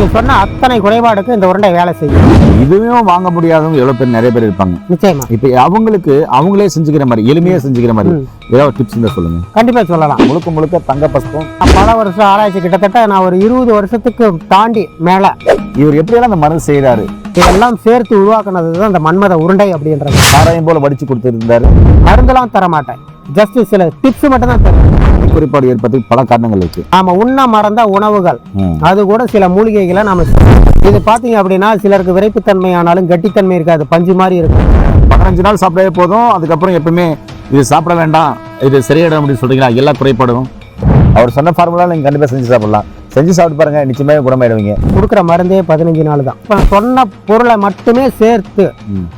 நீங்கள் சொன்ன அத்தனை குறைபாடுக்கு இந்த உருண்டை வேலை செய்யும். இதுவும் வாங்க முடியாதவங்க எவ்வளவு பேர் நிறைய பேர் இருப்பாங்க. நிச்சயமா. இப்போ அவங்களுக்கு அவங்களே செஞ்சுக்கிற மாதிரி எளிமையா செஞ்சுக்கிற மாதிரி. ஏதாவது டிப்ஸ் இருந்தா சொல்லுங்க. கண்டிப்பாக சொல்லலாம். முழுக்க முழுக்க தங்க நான் பல வருஷம் ஆராய்ச்சி கிட்டத்தட்ட நான் ஒரு இருபது வருஷத்துக்கு தாண்டி மேலே இவர் எப்படியெல்லாம் அந்த மருந்து செய்யறாரு இதெல்லாம் சேர்த்து உருவாக்குனது தான் இந்த மன்மத உருண்டை அப்படின்றது. சாராயம் போல வடிச்சு கொடுத்துருந்தாரு. மருந்தெல்லாம் தர மாட்டேன் ஜஸ்ட் சில டிப்ஸ் மட்டும் தான் தருவேன் குறிப்பாடு ஏற்படுறதுக்கு பல காரணங்கள் இருக்கு. நாம உண்ண மறந்த உணவுகள். அது கூட சில மூலிகைகளை நாம இது பார்த்தீங்க அப்படின்னா சிலருக்கு விரைப்புத்தன்மை ஆனாலும் கட்டித்தன்மை இருக்காது. பஞ்சு மாதிரி இருக்கும். பதினஞ்சு நாள் சாப்பிடவே போதும். அதுக்கப்புறம் எப்பவுமே இது சாப்பிட வேண்டாம். இது சரியாயிடும் அப்படின்னு சொல்றீங்களா? எல்லா குறைபாடும். அவர் சொன்ன ஃபார்முலா நீங்க கண்டிப்பா செஞ்சு சாப்பிடலாம். செஞ்சு சாப்பிட்டு பாருங்க நிச்சயமாக குணமாயிடுவீங்க. கொடுக்குற மருந்தே பதினஞ்சு நாள் தான். இப்போ சொன்ன பொருளை மட்டுமே சேர்த்து.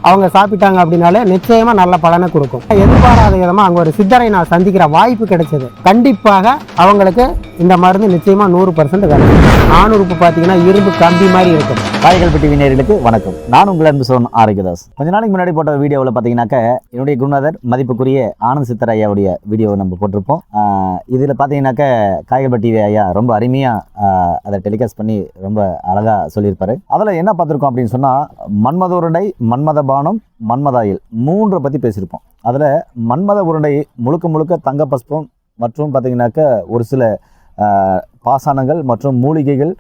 அவங்க சாப்பிட்டாங்க அப்படின்னாலே நிச்சயமா நல்ல பலனை கொடுக்கும். எதிர்பாராத விதமா அங்க ஒரு சித்தரை நான் சந்திக்கிற வாய்ப்பு கிடைச்சது. கண்டிப்பாக அவங்களுக்கு இந்த மருந்து நிச்சயமா நூறு பர்சன்ட் கிடைக்கும் நானூறுப்பு பார்த்தீங்கன்னா இரும்பு கம்பி மாதிரி இருக்கும். காய்கள் பெட்டி விநேர்களுக்கு வணக்கம். நான் உங்கள் அன்பு சோன் ஆரோக்கியதாஸ். கொஞ்ச நாளைக்கு முன்னாடி போட்ட வீடியோவில் பார்த்தீங்கன்னாக்க என்னுடைய குருநாதர் மதிப்புக்குரிய ஆனந்த் சித்தர் ஐயாவுடைய வீடியோவை நம்ம போட்டிருப்போம். இதில் பார்த்தீங்கன்னாக்க காய்கள் பெட்டி ஐயா ரொம்ப அருமையாக அதை டெலிகாஸ்ட் பண்ணி ரொம்ப அழகாக சொல்லியிருப்பாரு. அதில் என்ன பார்த்துருக்கோம் அப்படின்னு சொன்னால் மன்மத உருண்டை மன்மத பானம் மன்மதாயில் மூன்றை பற்றி பேசியிருப்போம். அதில் மன்மத உருண்டை முழுக்க முழுக்க தங்க பஸ்பம் மற்றும் பார்த்திங்கனாக்க ஒரு சில பாசானங்கள் மற்றும் மூலிகைகள்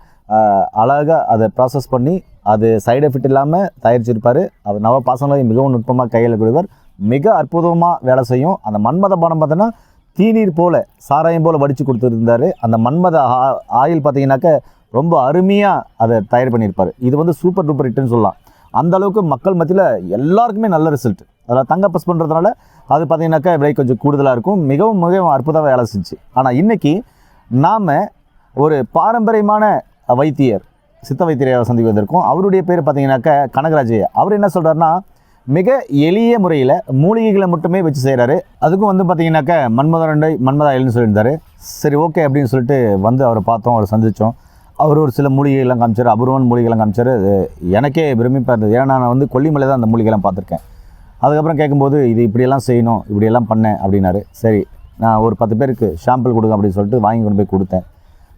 அழகாக அதை ப்ராசஸ் பண்ணி அது சைடு எஃபெக்ட் இல்லாமல் தயாரிச்சிருப்பார். அவர் நவ பாசனங்களை மிகவும் நுட்பமாக கையில் கொடுவர் மிக அற்புதமாக வேலை செய்யும். அந்த மன்மத பானம் பார்த்தோன்னா தீநீர் போல சாராயம் போல் வடித்து கொடுத்துருந்தாரு. அந்த மன்மத ஆ- ஆயில் பார்த்தீங்கன்னாக்க ரொம்ப அருமையாக அதை தயார் பண்ணியிருப்பார். இது வந்து சூப்பர் டூப்பர் ஹிட்னு சொல்லலாம். அந்த அளவுக்கு மக்கள் மத்தியில் எல்லாருக்குமே நல்ல ரிசல்ட் அதில் தங்க பஸ் பண்ணுறதுனால அது பார்த்தீங்கன்னாக்கா விலை கொஞ்சம் கூடுதலாக இருக்கும். மிகவும் மிகவும் அற்புதமாக வேலை செஞ்சு. ஆனால் இன்றைக்கி நாம் ஒரு பாரம்பரியமான வைத்தியர் சித்த வைத்தியரை வந்திருக்கோம். அவருடைய பேர் பார்த்தீங்கன்னாக்கா கனகராஜ் அவர் என்ன சொல்கிறாருன்னா மிக எளிய முறையில் மூலிகைகளை மட்டுமே வச்சு செய்கிறாரு அதுக்கும் வந்து பார்த்தீங்கன்னாக்கா மன்மதரண்டை மன்மதாயில்னு சொல்லியிருந்தாரு. சரி ஓகே அப்படின்னு சொல்லிட்டு வந்து அவரை பார்த்தோம் அவரை சந்தித்தோம் அவர் ஒரு சில மூலிகைகள்லாம் காமிச்சார் அபூர்வன் மூலிகைலாம் காமிச்சார். அது எனக்கே விரும்பிப்பாக இருந்தது. ஏன்னா நான் வந்து கொல்லிமலை தான் அந்த மூலிகைலாம் பார்த்துருக்கேன். அதுக்கப்புறம் கேட்கும்போது இது இப்படியெல்லாம் செய்யணும் இப்படியெல்லாம் பண்ணேன் அப்படின்னாரு. சரி நான் ஒரு பத்து பேருக்கு ஷாம்பிள் கொடுங்க அப்படின்னு சொல்லிட்டு வாங்கி கொண்டு போய் கொடுத்தேன்.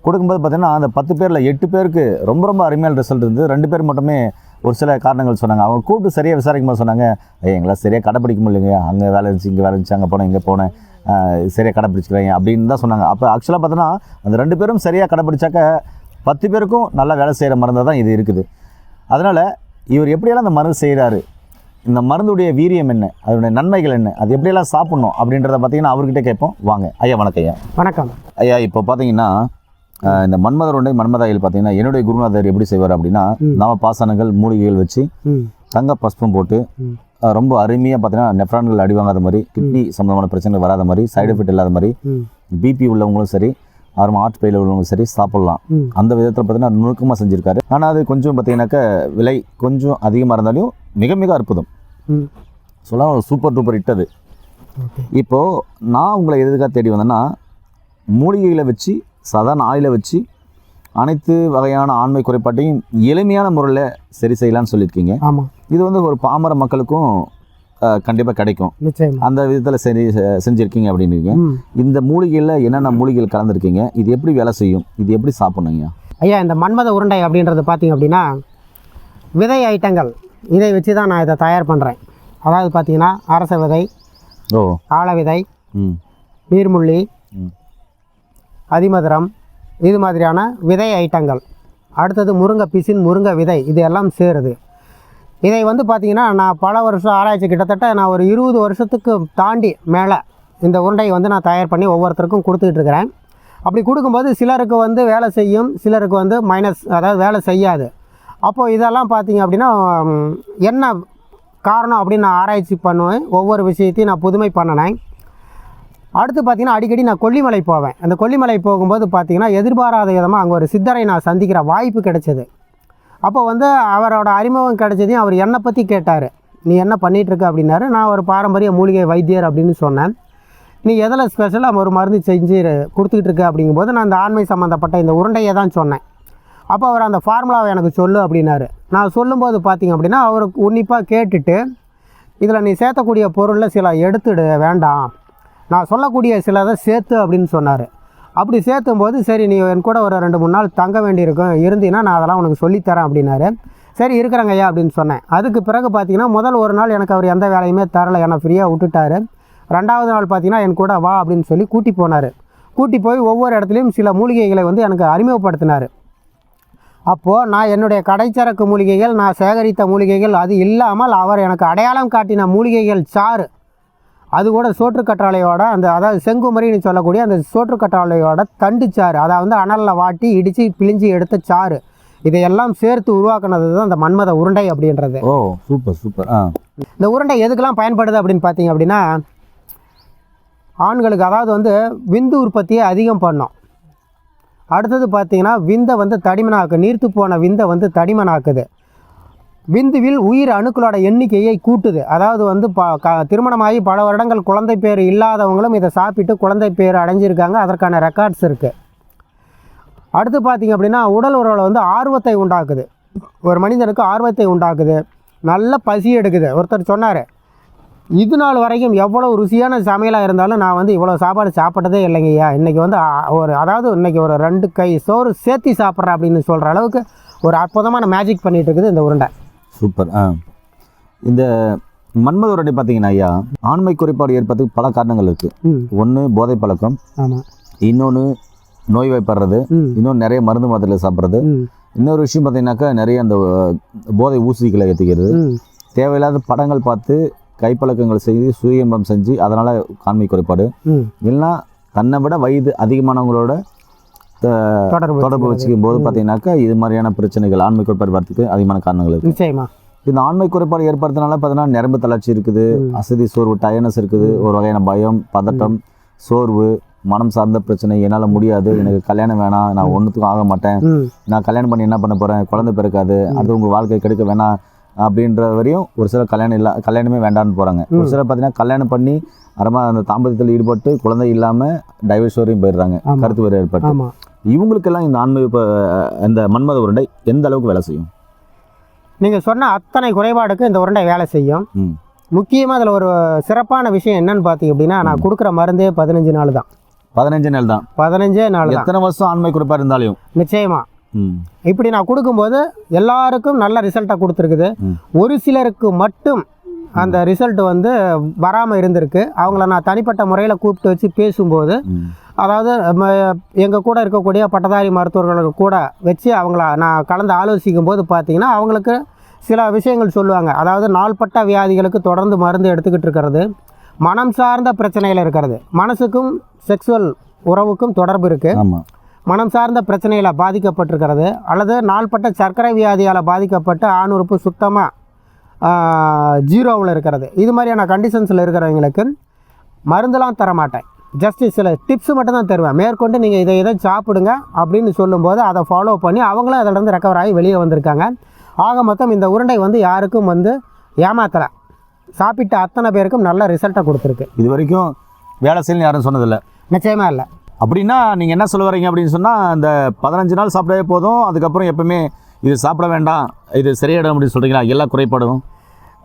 கொடுக்கும்போது பார்த்தீங்கன்னா அந்த பத்து பேரில் எட்டு பேருக்கு ரொம்ப ரொம்ப அருமையான ரிசல்ட் இருந்தது. ரெண்டு பேர் மட்டுமே ஒரு சில காரணங்கள் சொன்னாங்க. அவங்க கூப்பிட்டு சரியாக விசாரிக்கும் போது சொன்னாங்க "ஐயா, எங்களால் சரியாக கடைப்பிடிக்க முடியலைங்க. அங்கே வேலை இருந்துச்சு இங்கே வேலை இருந்துச்சு அங்கே போனேன் இங்கே போனேன். சரியாக கடைப்பிடிச்சிக்கிறேன் அப்படின்னு தான் சொன்னாங்க. அப்போ ஆக்சுவலாக பார்த்தோன்னா அந்த ரெண்டு பேரும் சரியாக கடைப்பிடிச்சாக்க பத்து பேருக்கும் நல்லா வேலை செய்கிற மருந்தாக தான் இது இருக்குது. அதனால் இவர் எப்படியெல்லாம் அந்த மருந்து செய்கிறாரு இந்த மருந்துடைய வீரியம் என்ன அதனுடைய நன்மைகள் என்ன அது எப்படியெல்லாம் சாப்பிட்ணும் அப்படின்றத பார்த்தீங்கன்னா அவர்கிட்ட கேட்போம். வாங்க. ஐயா வணக்கம் ஐயா. வணக்கம். ஐயா இப்போ பார்த்தீங்கன்னா இந்த மன்மதர் உண்டை மன்மதாயில் பார்த்தீங்கன்னா என்னுடைய குருநாதர் எப்படி செய்வார் அப்படின்னா ம். நவ பாசனங்கள் மூலிகைகள் வச்சு தங்க பஸ்பம் போட்டு ரொம்ப அருமையாக பார்த்தீங்கன்னா நெஃப்ரான்கள் அடி வாங்காத மாதிரி கிட்னி சம்பந்தமான பிரச்சனைகள் வராத மாதிரி சைடு எஃபெக்ட் இல்லாத மாதிரி பிபி உள்ளவங்களும் சரி ஆர்ம ஹார்ட் ஃபெயிலியர் உள்ளவங்களும் சரி சாப்பிட்லாம். அந்த விதத்தில் பார்த்தீங்கன்னா நுணுக்கமாக செஞ்சுருக்காரு. ஆனால் அது கொஞ்சம் பார்த்தீங்கன்னாக்கா விலை கொஞ்சம் அதிகமாக இருந்தாலும் மிக மிக அற்புதம். ஒரு சூப்பர் டூப்பர் ஓகே. இப்போது நான் உங்களை எதுக்காக தேடி வந்தேன்னா மூலிகைகளை வச்சு சாதாரண ஆயிலை வச்சு அனைத்து வகையான ஆண்மை குறைபாட்டையும் எளிமையான முறையில் சரி செய்யலாம்னு சொல்லியிருக்கீங்க. ஆமாம் இது வந்து ஒரு பாமர மக்களுக்கும் கண்டிப்பாக கிடைக்கும். அந்த விதத்தில் சரி செஞ்சிருக்கீங்க அப்படின்றீங்க. இந்த மூலிகையில் என்னென்ன மூலிகைகள் கலந்துருக்கீங்க? இது எப்படி வேலை செய்யும்? இது எப்படி சாப்பிட்ணுங்க ஐயா? இந்த மன்மத உருண்டை அப்படின்றது பார்த்தீங்க அப்படின்னா விதை ஐட்டங்கள். இதை வச்சு தான் நான் இதை தயார் பண்ணுறேன் அதாவது பார்த்தீங்கன்னா அரச விதை ஓ. ஆழ விதை ம். நீர்முள்ளி ம். அதிமதுரம் இது மாதிரியான விதை ஐட்டங்கள். அடுத்தது முருங்கை பிசின் முருங்கை விதை இது எல்லாம் சேருது. இதை வந்து பார்த்திங்கன்னா நான் பல வருஷம் ஆராய்ச்சி கிட்டத்தட்ட நான் ஒரு இருபது வருஷத்துக்கு தாண்டி மேலே இந்த உருண்டையை வந்து நான் தயார் பண்ணி ஒவ்வொருத்தருக்கும் கொடுத்துக்கிட்டு இருக்கிறேன். அப்படி கொடுக்கும்போது சிலருக்கு வந்து வேலை செய்யும் சிலருக்கு வந்து மைனஸ் அதாவது வேலை செய்யாது. அப்போது இதெல்லாம் பார்த்திங்க அப்படின்னா என்ன காரணம் அப்படின்னு நான் ஆராய்ச்சி பண்ணுவேன். ஒவ்வொரு விஷயத்தையும் நான் புதுமை பண்ணினேன். அடுத்து பார்த்தீங்கன்னா அடிக்கடி நான் கொல்லிமலை போவேன். அந்த கொல்லிமலை போகும்போது பார்த்திங்கன்னா எதிர்பாராத விதமாக அங்கே ஒரு சித்தரை நான் சந்திக்கிற வாய்ப்பு கிடைச்சது. அப்போ வந்து அவரோட அறிமுகம் கிடைச்சதையும் அவர் என்னை பற்றி கேட்டார். நீ என்ன பண்ணிகிட்ருக்க இருக்க? அப்படின்னாரு. நான் ஒரு பாரம்பரிய மூலிகை வைத்தியர் அப்படின்னு சொன்னேன். நீ எதில் ஸ்பெஷலாக ஒரு மருந்து செஞ்சு கொடுத்துக்கிட்டு இருக்க? அப்படிங்கும்போது நான் அந்த ஆண்மை சம்மந்தப்பட்ட இந்த உருண்டையை தான் சொன்னேன். அப்போ அவர் அந்த ஃபார்முலாவை எனக்கு சொல்லு அப்படின்னாரு. நான் சொல்லும்போது பார்த்திங்க அப்படின்னா அவர் உன்னிப்பாக கேட்டுட்டு இதில் நீ சேர்த்தக்கூடிய பொருளில் சில எடுத்துடு வேண்டாம். நான் சொல்லக்கூடிய சிலதை சேர்த்து அப்படின்னு சொன்னார். அப்படி சேர்த்தும் போது சரி நீ என் கூட ஒரு ரெண்டு மூணு நாள் தங்க வேண்டியிருக்கும் இருந்தீங்கன்னா நான் அதெல்லாம் உனக்கு சொல்லித்தரேன் அப்படின்னாரு. சரி இருக்கிறேங்க ஐயா அப்படின்னு சொன்னேன். அதுக்கு பிறகு பார்த்தீங்கன்னா முதல் ஒரு நாள் எனக்கு அவர் எந்த வேலையுமே தரலை என்னை ஃப்ரீயாக விட்டுட்டாரு. ரெண்டாவது நாள் பார்த்தீங்கன்னா என் கூட வா அப்படின்னு சொல்லி கூட்டி போனார். கூட்டி போய் ஒவ்வொரு இடத்துலையும் சில மூலிகைகளை வந்து எனக்கு அறிமுகப்படுத்தினார். அப்போது நான் என்னுடைய கடைச்சரக்கு மூலிகைகள் நான் சேகரித்த மூலிகைகள் அது இல்லாமல் அவர் எனக்கு அடையாளம் காட்டின மூலிகைகள் சாறு. அது கூட சோற்றுக்கற்றாழையோட அந்த அதாவது செங்குமரின்னு சொல்லக்கூடிய அந்த சோற்றுக்கற்றாழையோட தண்டு சாறு அதை வந்து அனலில் வாட்டி இடித்து பிழிஞ்சு எடுத்த சாறு இதையெல்லாம் சேர்த்து உருவாக்குனது தான் அந்த மன்மத உருண்டை அப்படின்றது. ஓ சூப்பர் சூப்பர். ஆ. இந்த உருண்டை எதுக்கெல்லாம் பயன்படுது அப்படின்னு பார்த்தீங்க அப்படின்னா ஆண்களுக்கு அதாவது வந்து விந்து உற்பத்தியை அதிகம் பண்ணும். அடுத்தது பார்த்தீங்கன்னா விந்தை வந்து தடிமனாக்கு நீர்த்து போன விந்தை வந்து தடிமனாக்குது. விந்துவில் உயிர் அணுக்களோட எண்ணிக்கையை கூட்டுது. அதாவது வந்து ப க திருமணமாகி பல வருடங்கள் குழந்தை பேர் இல்லாதவங்களும் இதை சாப்பிட்டு குழந்தை பேர் அடைஞ்சிருக்காங்க. அதற்கான ரெக்கார்ட்ஸ் இருக்குது அடுத்து பார்த்திங்க அப்படின்னா உடல் உறவில் வந்து ஆர்வத்தை உண்டாக்குது. ஒரு மனிதனுக்கு ஆர்வத்தை உண்டாக்குது. நல்ல பசி எடுக்குது. ஒருத்தர் சொன்னார் இது நாள் வரைக்கும் எவ்வளோ ருசியான சமையலாக இருந்தாலும் நான் வந்து இவ்வளோ சாப்பாடு சாப்பிட்டதே இல்லைங்கய்யா இன்றைக்கி வந்து ஒரு அதாவது இன்றைக்கி ஒரு ரெண்டு கை சோறு சேர்த்தி சாப்பிட்றேன் அப்படின்னு சொல்கிற அளவுக்கு ஒரு அற்புதமான மேஜிக் பண்ணிகிட்டு இருக்குது இந்த உருண்டை. சூப்பர். ஆ. இந்த மன்மத உருண்டை பார்த்தீங்கன்னா ஐயா ஆண்மை குறைபாடு ஏற்படுறதுக்கு பல காரணங்கள் இருக்குது ஒன்று போதை பழக்கம். இன்னொன்று நோய் வாய்ப்படுறது. இன்னொன்று நிறைய மருந்து மாத்திரை சாப்பிட்றது. இன்னொரு விஷயம் பார்த்தீங்கன்னாக்கா நிறைய அந்த போதை ஊசிகளை ஏற்றிக்கிறது தேவையில்லாத படங்கள் பார்த்து கைப்பழக்கங்கள் செய்து சூரியம்பம் செஞ்சு அதனால் காண்மை குறைபாடு. இல்லைன்னா தன்னை விட வயது அதிகமானவங்களோட தொடர்பு வச்சுக்கும் போது பார்த்தீங்கன்னாக்கா இது மாதிரியான பிரச்சனைகள் ஆண்மை குறைபாடு வரத்துக்கு அதிகமான காரணங்கள் இருக்குது நிச்சயமா. இந்த ஆண்மை குறைபாடு ஏற்படுறதுனால பார்த்தீங்கன்னா நரம்பு தளர்ச்சி இருக்குது அசதி சோர்வு டயர்னஸ் இருக்குது ஒரு வகையான பயம் பதட்டம் சோர்வு மனம் சார்ந்த பிரச்சனை என்னால் முடியாது எனக்கு கல்யாணம் வேணாம் நான் ஒன்றுத்துக்கும் ஆக மாட்டேன் நான் கல்யாணம் பண்ணி என்ன பண்ண போகிறேன் குழந்தை பிறக்காது அது உங்கள் வாழ்க்கை கெடுக்க வேணாம் அப்படின்ற வரையும் ஒரு சிலர் கல்யாணம் இல்லை கல்யாணமே வேண்டாம்னு போகிறாங்க ஒரு சிலர் பார்த்தீங்கன்னா கல்யாணம் பண்ணி அறமா அந்த தாம்பத்தியத்தில் ஈடுபட்டு குழந்தை இல்லாமல் டைவர்ஸ் வரையும் போயிடுறாங்க. கருத்து வேறு ஏற்பட்டு. இவங்களுக்கெல்லாம் இந்த ஆன்மீக இப்போ இந்த மன்மத உருண்டை எந்த அளவுக்கு வேலை செய்யும்? நீங்கள் சொன்ன அத்தனை குறைபாடுக்கு இந்த உருண்டை வேலை செய்யும். முக்கியமாக அதில் ஒரு சிறப்பான விஷயம் என்னன்னு பார்த்தீங்க அப்படின்னா நான் கொடுக்குற மருந்தே பதினஞ்சு நாள் தான். பதினஞ்சு நாள் தான். பதினஞ்சே நாள் தான். எத்தனை வருஷம் ஆண்மை குறைபாடு இருந்தாலும்? நிச்சயமா. ம். இப்படி நான் கொடுக்கும்போது எல்லாருக்கும் நல்ல ரிசல்ட்டை கொடுத்துருக்குது. ஒரு சிலருக்கு மட்டும் அந்த ரிசல்ட் வந்து வராமல் இருந்திருக்கு. அவங்கள நான் தனிப்பட்ட முறையில் கூப்பிட்டு வச்சு பேசும்போது அதாவது எங்கள் கூட இருக்கக்கூடிய பட்டதாரி மருத்துவர்களுக்கு கூட வச்சு அவங்கள நான் கலந்து ஆலோசிக்கும் போது பார்த்தீங்கன்னா அவங்களுக்கு சில விஷயங்கள் சொல்லுவாங்க. அதாவது நாள்பட்ட வியாதிகளுக்கு தொடர்ந்து மருந்து எடுத்துக்கிட்டு இருக்கிறது மனம் சார்ந்த பிரச்சனைகள் இருக்கிறது. மனசுக்கும் செக்ஸுவல் உறவுக்கும் தொடர்பு இருக்குது மனம் சார்ந்த பிரச்சனைகளை பாதிக்கப்பட்டிருக்கிறது. அல்லது நாள்பட்ட சர்க்கரை வியாதியால் பாதிக்கப்பட்டு ஆணுறுப்பு சுத்தமாக ஜீரோவில் இருக்கிறது. இது மாதிரியான கண்டிஷன்ஸில் இருக்கிறவங்களுக்கு மருந்தெல்லாம் தர மாட்டேன் ஜஸ்ட் சில டிப்ஸ் மட்டும் தான் தருவேன். மேற்கொண்டு நீங்கள் இதை இதை சாப்பிடுங்க அப்படின்னு சொல்லும்போது அதை ஃபாலோ பண்ணி அவங்களும் அதிலிருந்து ரெக்கவர் ஆகி வெளியே வந்திருக்காங்க. ஆக மொத்தம் இந்த உருண்டை வந்து யாருக்கும் வந்து ஏமாத்தலை. சாப்பிட்ட அத்தனை பேருக்கும் நல்ல ரிசல்ட்டை கொடுத்துருக்கு. இது வரைக்கும் வேலை செய்யணும் யாரும் சொன்னதில்லை. நிச்சயமாக இல்லை. அப்படின்னா நீங்கள் என்ன சொல்ல வரீங்க அப்படின்னு சொன்னால் அந்த பதினஞ்சு நாள் சாப்பிடவே போதும். அதுக்கப்புறம் எப்பவுமே இது சாப்பிட வேண்டாம் இது சரியாயிடும் அப்படின்னு சொல்கிறீங்களா எல்லா குறைபாடும்?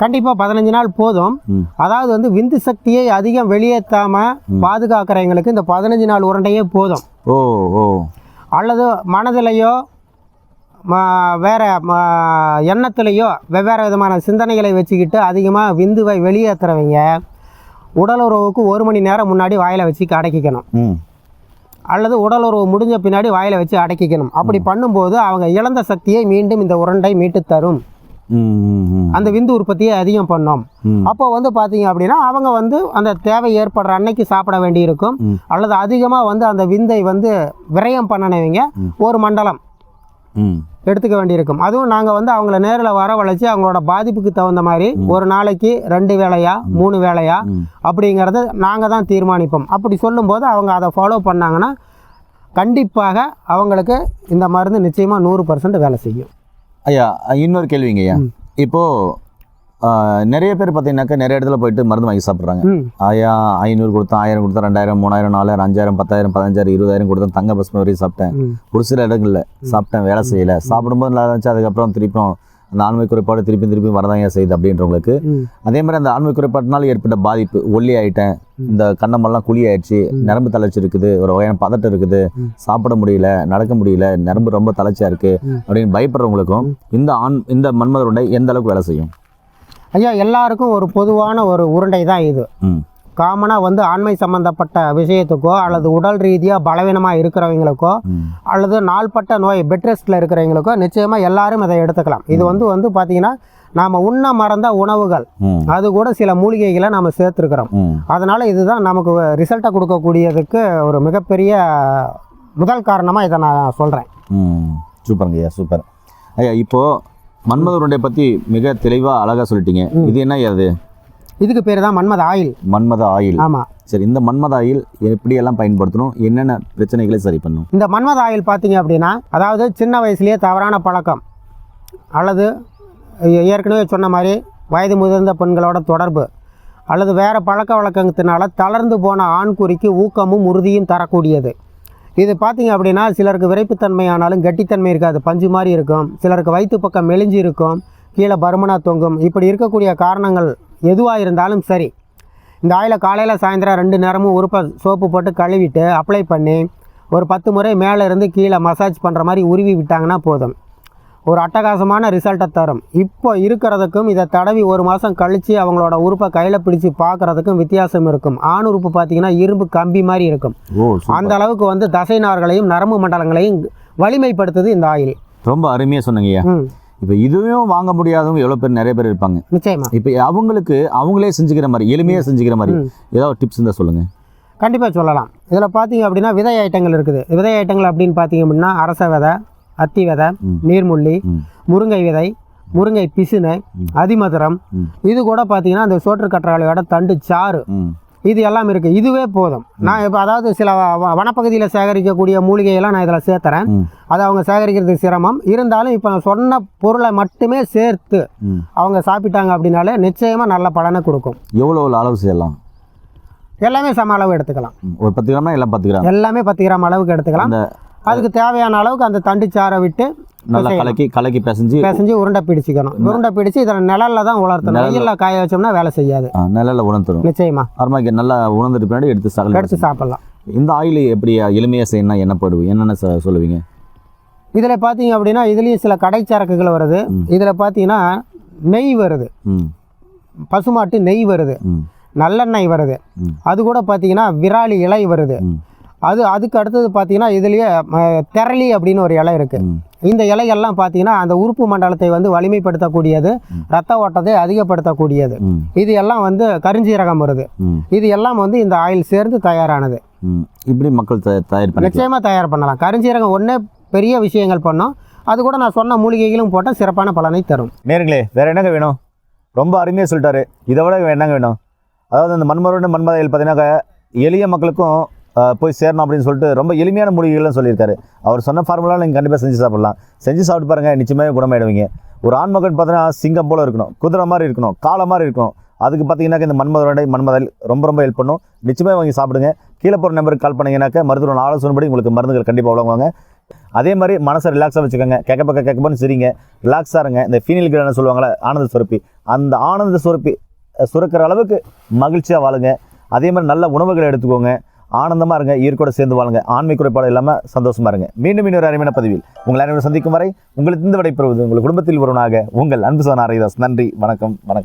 கண்டிப்பாக பதினஞ்சு நாள் போதும். அதாவது வந்து விந்து சக்தியை அதிகம் வெளியேற்றாமல் பாதுகாக்கிறவங்களுக்கு இந்த பதினஞ்சு நாள் உருண்டையே போதும். ஓ ஓ. அல்லது மனதிலையோ வேற எண்ணத்துலேயோ வெவ்வேறு விதமான சிந்தனைகளை வச்சுக்கிட்டு அதிகமாக விந்துவை வெளியேற்றுறவங்க உடல் உறவுக்கு ஒரு மணி நேரம் முன்னாடி வாயில் வச்சு அடக்கிக்கணும். அல்லது உடல் உறவு முடிஞ்ச பின்னாடி வாயில் வச்சு அடக்கிக்கணும். அப்படி பண்ணும்போது அவங்க இழந்த சக்தியை மீண்டும் இந்த உருண்டை மீட்டு தரும் அந்த விந்து உற்பத்தியை அதிகம் பண்ணும். அப்போ வந்து பார்த்தீங்க அப்படின்னா அவங்க வந்து அந்த தேவை ஏற்படுற அன்னைக்கு சாப்பிட வேண்டியிருக்கும். அல்லது அதிகமாக வந்து அந்த விந்தை வந்து விரயம் பண்ணினவங்க ஒரு மண்டலம். எடுத்துக்க வேண்டியிருக்கும். அதுவும் நாங்கள் வந்து அவங்கள நேரில் வரவழைச்சி அவங்களோட பாதிப்புக்கு தகுந்த மாதிரி ஒரு நாளைக்கு ரெண்டு வேளையா மூணு வேளையா ம். அப்படிங்கிறத நாங்கள் தான் தீர்மானிப்போம். அப்படி சொல்லும்போது அவங்க அதை ஃபாலோ பண்ணாங்கன்னா கண்டிப்பாக அவங்களுக்கு இந்த மருந்து நிச்சயமாக நூறு பர்சன்ட் வேலை செய்யும். ஐயா இன்னொரு கேள்விங்க ஐயா. இப்போது நிறைய பேர் பார்த்தீங்கன்னாக்கா நிறைய இடத்துல போயிட்டு மருந்து வாங்கி சாப்பிட்றாங்க. ஆயா ஐநூறு கொடுத்தேன் ஆயிரம் கொடுத்தேன் ரெண்டாயிரம் மூணாயிரம் நாலாயிரம் அஞ்சாயிரம் பத்தாயிரம் பதினஞ்சாயிரம் இருபதாயிரம் கொடுத்தேன் தங்க பஸ்ம வரையும் சாப்பிட்டேன். ஒரு சில இடங்களில் சாப்பிட்டேன் வேலை செய்யலை. சாப்பிடும்போது நல்லா இருந்துச்சு. அதுக்கப்புறம் திருப்பியும் அந்த ஆண்மை குறைபாடு திருப்பி திருப்பி வரதான் ஏன் செய்யுது அப்படின்றவங்களுக்கு. அதே மாதிரி அந்த ஆண்மை குறைபாட்டினால ஏற்பட்ட பாதிப்பு ஒல்லி ஆயிட்டேன். இந்த கண்ணமெல்லாம் குழி ஆயிடுச்சு நரம்பு தளர்ச்சி இருக்குது ஒரு வகையான பதட்டம் இருக்குது. சாப்பிட முடியல நடக்க முடியல நரம்பு ரொம்ப தளர்ச்சியா இருக்கு. அப்படின்னு பயப்படுறவங்களுக்கும் இந்த ஆண் இந்த மன்மத உருண்டை எந்த அளவுக்கு வேலை செய்யும்? ஐயா எல்லாருக்கும் ஒரு பொதுவான ஒரு உருண்டை தான் இது. காமனாக வந்து ஆண்மை சம்பந்தப்பட்ட விஷயத்துக்கோ அல்லது உடல் ரீதியாக பலவீனமாக இருக்கிறவங்களுக்கோ அல்லது நாள்பட்ட நோய் பெட் ரெஸ்ட்டில் இருக்கிறவங்களுக்கோ நிச்சயமாக எல்லாரும் இதை எடுத்துக்கலாம். இது வந்து வந்து பார்த்தீங்கன்னா நாம் உண்ண மறந்த உணவுகள். அது கூட சில மூலிகைகளை நாம் சேர்த்துருக்குறோம். அதனால் இதுதான் நமக்கு ரிசல்ட்டை கொடுக்கக்கூடியதுக்கு ஒரு மிகப்பெரிய முதல் காரணமாக இதை நான் சொல்கிறேன் சூப்பருங்க ஐயா சூப்பர். ஐயா இப்போ மன்மத உருண்டையை பற்றி மிக தெளிவாக அழகாக சொல்லிட்டீங்க. இது என்ன அது? இதுக்கு பேர் தான் மன்மத ஆயில். மன்மத ஆயில். ஆமாம் சரி இந்த மன்மத ஆயில் எப்படியெல்லாம் பயன்படுத்தணும்? என்னென்ன பிரச்சனைகளை சரி பண்ணும்? இந்த மன்மத ஆயில் பார்த்தீங்க அப்படின்னா அதாவது சின்ன வயசுலேயே தவறான பழக்கம். அல்லது ஏற்கனவே சொன்ன மாதிரி வயது முதிர்ந்த பெண்களோட தொடர்பு. அல்லது வேறு பழக்க வழக்கத்தினால தளர்ந்து போன ஆண்குறிக்கு ஊக்கமும் உறுதியும் தரக்கூடியது. இது பார்த்தீங்க அப்படின்னா சிலருக்கு விரைப்புத்தன்மை ஆனாலும் கெட்டித்தன்மை இருக்காது. பஞ்சு மாதிரி இருக்கும். சிலருக்கு வயிற்று பக்கம் மெலிஞ்சு இருக்கும். கீழே பருமனாக தொங்கும். இப்படி இருக்கக்கூடிய காரணங்கள் எதுவாக இருந்தாலும் சரி இந்த ஆயிலை காலையில் சாயந்தரம் ரெண்டு நேரமும் உருப்பை சோப்பு போட்டு கழுவிட்டு அப்ளை பண்ணி ஒரு பத்து முறை மேலே இருந்து கீழே மசாஜ் பண்ணுற மாதிரி உருவி விட்டாங்கன்னா போதும். ஒரு அட்டகாசமான ரிசல்ட்டை தரும். இப்போ இருக்கிறதுக்கும் இதை தடவி ஒரு மாதம் கழித்து அவங்களோட உறுப்பை கையில் பிடிச்சி பார்க்குறதுக்கும் வித்தியாசம் இருக்கும். ஆண் உறுப்பு பார்த்தீங்கன்னா இரும்பு கம்பி மாதிரி இருக்கும். அந்த அளவுக்கு வந்து தசை நார்களையும் நரம்பு மண்டலங்களையும் வலிமைப்படுத்துது இந்த ஆயில். ரொம்ப அருமையாக சொன்னீங்க ஐயா. ம். இப்போ இதுவும் வாங்க முடியாதவங்க எவ்வளோ பேர் நிறைய பேர் இருப்பாங்க. நிச்சயமா. இப்போ அவங்களுக்கு அவங்களே செஞ்சுக்கிற மாதிரி எளிமையாக செஞ்சுக்கிற மாதிரி. ஏதாவது டிப்ஸ் இருந்தால் சொல்லுங்கள் கண்டிப்பாக சொல்லலாம். இதில் பார்த்தீங்க அப்படின்னா விதை ஐட்டங்கள் இருக்குது. விதை ஐட்டங்கள் அப்படின்னு பார்த்தீங்க அப்படின்னா அரச விதை அத்தி விதை. நீர்முள்ளி முருங்கை விதை முருங்கை பிசுனை அதிமதுரம். இது கூட பார்த்தீங்கன்னா அந்த சோற்று கற்றாழையோட தண்டு சாறு. இது எல்லாம் இருக்குது இதுவே போதும். நான் இப்போ அதாவது சில வனப்பகுதியில் சேகரிக்கக்கூடிய மூலிகையெல்லாம் நான் இதில் சேர்த்துறேன். அது அவங்க சேகரிக்கிறதுக்கு சிரமம். இருந்தாலும் இப்போ நான் சொன்ன பொருளை மட்டுமே சேர்த்து அவங்க சாப்பிட்டாங்க அப்படின்னாலே நிச்சயமாக நல்ல பலனை கொடுக்கும். எவ்வளோ அளவு செய்யலாம்? எல்லாமே சம அளவு எடுத்துக்கலாம். ஒரு பத்து கிராம்னா எல்லாம் பத்து கிராம். எல்லாமே பத்து கிராம் அளவுக்கு எடுத்துக்கலாம். அந்த அதுக்கு தேவையான அளவுக்கு அந்த தண்டு சாறை விட்டு நல்லா கலக்கி கலக்கி பிசைஞ்சு பிசைஞ்சு உருண்டை பிடிச்சிக்கணும். உருண்டை பிடிச்சி இதில் நிழல்ல தான் உலர்த்தணும். வெயிலில் காய வச்சோம்னா வேலை செய்யாது. நிழல்ல உணர்ந்துடும் நிச்சயமா. அப்புறமா நல்லா உணர்ந்துட்டு பின்னாடி எடுத்து சகல எடுத்து சாப்பிடலாம். இந்த ஆயில் எப்படி எளிமையாக செய்யணும்னா என்ன போடுவீங்க? என்னென்ன சொல்லுவீங்க? இதில் பார்த்தீங்க அப்படின்னா இதுலேயும் சில கடைச்சரக்குகள் வருது. இதில் பார்த்தீங்கன்னா நெய் வருது. பசுமாட்டு நெய் வருது. நல்லெண்ணெய் வருது. அது கூட பார்த்தீங்கன்னா விராலி இலை வருது. அது அதுக்கு அடுத்தது பார்த்தீங்கன்னா இதுலேயே தெரளி அப்படின்னு ஒரு இலை இருக்குது இந்த இலைகள்லாம் பார்த்தீங்கன்னா அந்த உறுப்பு மண்டலத்தை வந்து வலிமைப்படுத்தக்கூடியது ரத்த ஓட்டத்தை அதிகப்படுத்தக்கூடியது. இது எல்லாம் வந்து கருஞ்சீரகம் வருது. இது எல்லாம் வந்து இந்த ஆயில் சேர்ந்து தயாரானது. இப்படி மக்கள் தயா- தயார் நிச்சயமாக தயார் பண்ணலாம். கருஞ்சீரகம் ஒன்றே பெரிய விஷயங்கள் பண்ணோம். அது கூட நான் சொன்ன மூலிகைகளும் போட்டால் சிறப்பான பலனை தரும். நேருங்களே வேற என்னங்க வேணும்? ரொம்ப அருமையாக சொல்லிட்டாரு. இதை விட என்னங்க வேணும்? அதாவது இந்த மண்மரோட மண்மதையில் பார்த்தீங்கன்னாக்கா எளிய மக்களுக்கும் போய் சேரணும் அப்படின்னு சொல்லிட்டு ரொம்ப எளிமையான மூலிகைகள்லாம் சொல்லியிருக்காரு. அவர் சொன்ன ஃபார்முலாவில் நீங்கள் கண்டிப்பாக செஞ்சு சாப்பிடலாம். செஞ்சு சாப்பிட்டு பாருங்கள் நிச்சயமாக குணமாயிடுவீங்க. ஒரு ஆண் மகன் பார்த்தீங்கன்னா சிங்கம் போல் இருக்கணும். குதிரை மாதிரி இருக்கணும். காலை மாதிரி இருக்கணும். அதுக்கு பார்த்தீங்கன்னாக்க இந்த மண்மதோடை மண்மதையில் ரொம்ப ரொம்ப ஹெல்ப் பண்ணும். நிச்சயமாக வாங்கி சாப்பிடுங்க. கீழே போகிற நம்பருக்கு கால் பண்ணீங்கன்னாக்கா மருத்துவ ஆலோசனைப்படி உங்களுக்கு மருந்துகள் கண்டிப்பாக வழங்குவாங்க. அதே மாதிரி மனசை ரிலாக்ஸாக வச்சுக்கோங்க. கேட்க பக்க கேட்கப்பன்னு சரிங்க. ரிலாக்ஸாக இருங்க. இந்த ஃபீனில் கிரேன சொல்லுவாங்களே? ஆனந்த சுரப்பி. அந்த ஆனந்த சுரப்பி சுரக்கிற அளவுக்கு மகிழ்ச்சியாக வாழுங்க. அதே மாதிரி நல்ல உணவுகளை எடுத்துக்கோங்க. ஆனந்தமாக இருங்க ஈர்க்கோட சேர்ந்து வாழுங்க. ஆண்மை குறைபாடு இல்லாமல் சந்தோஷமா இருங்க. மீண்டும் இன்னொரு அருமையான பதிவில் உங்கள் அனைவரும் சந்திக்கும் வரை உங்களுக்கு இந்த விடைபெறுவது உங்கள் குடும்பத்தில் ஒருவனாக உங்கள் அன்பு சோனா நன்றி வணக்கம் வணக்கம்.